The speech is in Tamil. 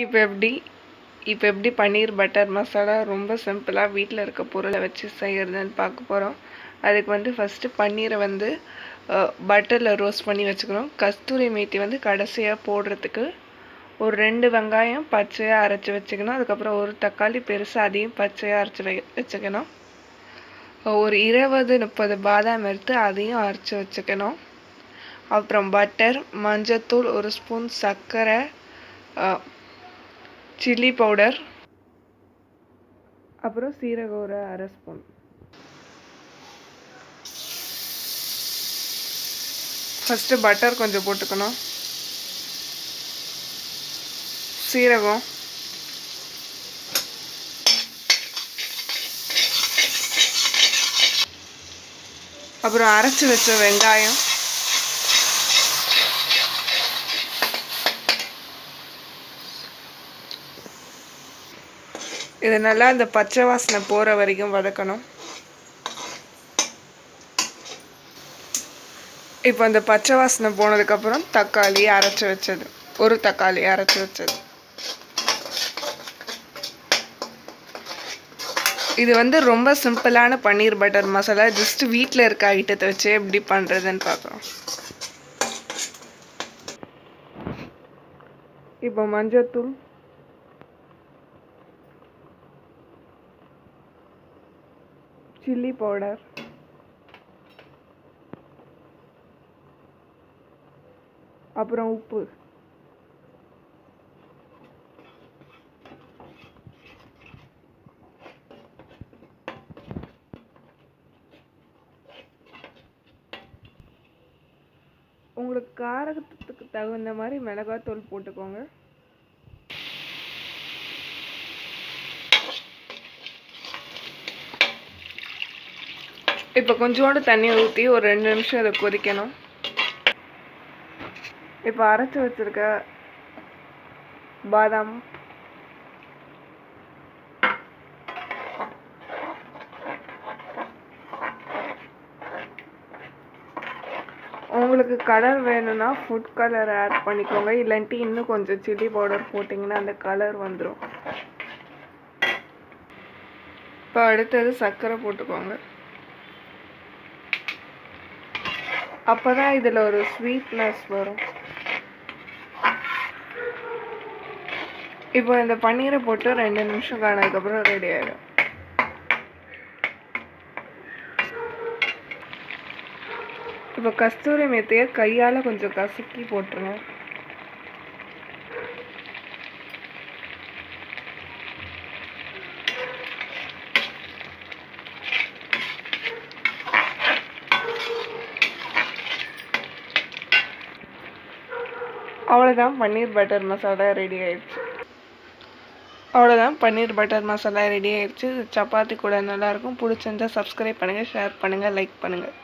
இப்போ எப்படி இப்போ எப்படி பன்னீர் பட்டர் மசாலா ரொம்ப சிம்பிளாக வீட்டில் இருக்க பொருளை வச்சு செய்கிறதுன்னு பார்க்க போகிறோம் அதுக்கு வந்து ஃபஸ்ட்டு பன்னீரை வந்து பட்டரில் ரோஸ்ட் பண்ணி வச்சுக்கணும். கஸ்தூரி மேத்தி வந்து கடைசியாக போடுறதுக்கு ஒரு ரெண்டு வெங்காயம் பச்சையாக அரைச்சி வச்சுக்கணும். அதுக்கப்புறம் ஒரு தக்காளி பெருசாக அதையும் பச்சையாக அரைச்சி வை வச்சுக்கணும். ஒரு இருபது முப்பது பாதாம் எடுத்து அதையும் அரைச்சி வச்சுக்கணும். அப்புறம் பட்டர் மஞ்சத்தூள் ஒரு ஸ்பூன் சர்க்கரை சில்லி பவுடர். அப்புறம் சீரகம் ஒரு அரை ஸ்பூன். ஃபஸ்ட்டு பட்டர் கொஞ்சம் போட்டுக்கணும். சீரகம். அப்புறம் அரைச்சி வச்ச வெங்காயம். இது நல்லா இந்த பச்சை வாசனை போகிற வரைக்கும் வதக்கணும். இப்போ இந்த பச்சை வாசனை போனதுக்கப்புறம் தக்காளி அரைச்சி வச்சது. ஒரு தக்காளி அரைச்சி வச்சது. இது வந்து ரொம்ப சிம்பிளான பன்னீர் பட்டர் மசாலா. ஜஸ்ட் வீட்டில் இருக்க ஐட்டத்தை வச்சு எப்படி பண்ணுறதுன்னு பார்க்குறோம் இப்போ மஞ்சத்தூள் சில்லி பவுடர் அப்புறம் உப்பு. உங்களுக்கு காரத்துக்கு தகுந்த மாதிரி மிளகாத்தூள் போட்டுக்கோங்க. இப்போ கொஞ்சோண்டு தண்ணி ஊற்றி ஒரு ரெண்டு நிமிஷம் அதை கொதிக்கணும். இப்போ அரைச்சி வச்சிருக்க பாதாம். உங்களுக்கு கலர் வேணும்னா ஃபுட் கலர் ஆட் பண்ணிக்கோங்க. இல்லாட்டி இன்னும் கொஞ்சம் சில்லி பவுடர் போட்டிங்கன்னா அந்த கலர் வந்துடும் இப்போ அடுத்தது சர்க்கரை போட்டுக்கோங்க. அப்போ தான் இதில் ஒரு ஸ்வீட்னஸ் வரும். இப்போ இந்த பன்னீரை போட்டு ரெண்டு நிமிஷம் காணதுக்கப்புறம் ரெடி ஆகிடும் இப்போ கஸ்தூரி மேத்தையை கையால் கொஞ்சம் கசக்கி போட்டுருங்க. அவ்வளோதான் பன்னீர் பட்டர் மசாலா ரெடி ஆயிடுச்சு. அவ்வளோதான் பன்னீர் பட்டர் மசாலா ரெடி ஆயிடுச்சு. சப்பாத்தி கூட நல்லாயிருக்கும். பிடிச்சிருந்தா சப்ஸ்கிரைப் பண்ணுங்கள் ஷேர் பண்ணுங்கள் லைக் பண்ணுங்கள்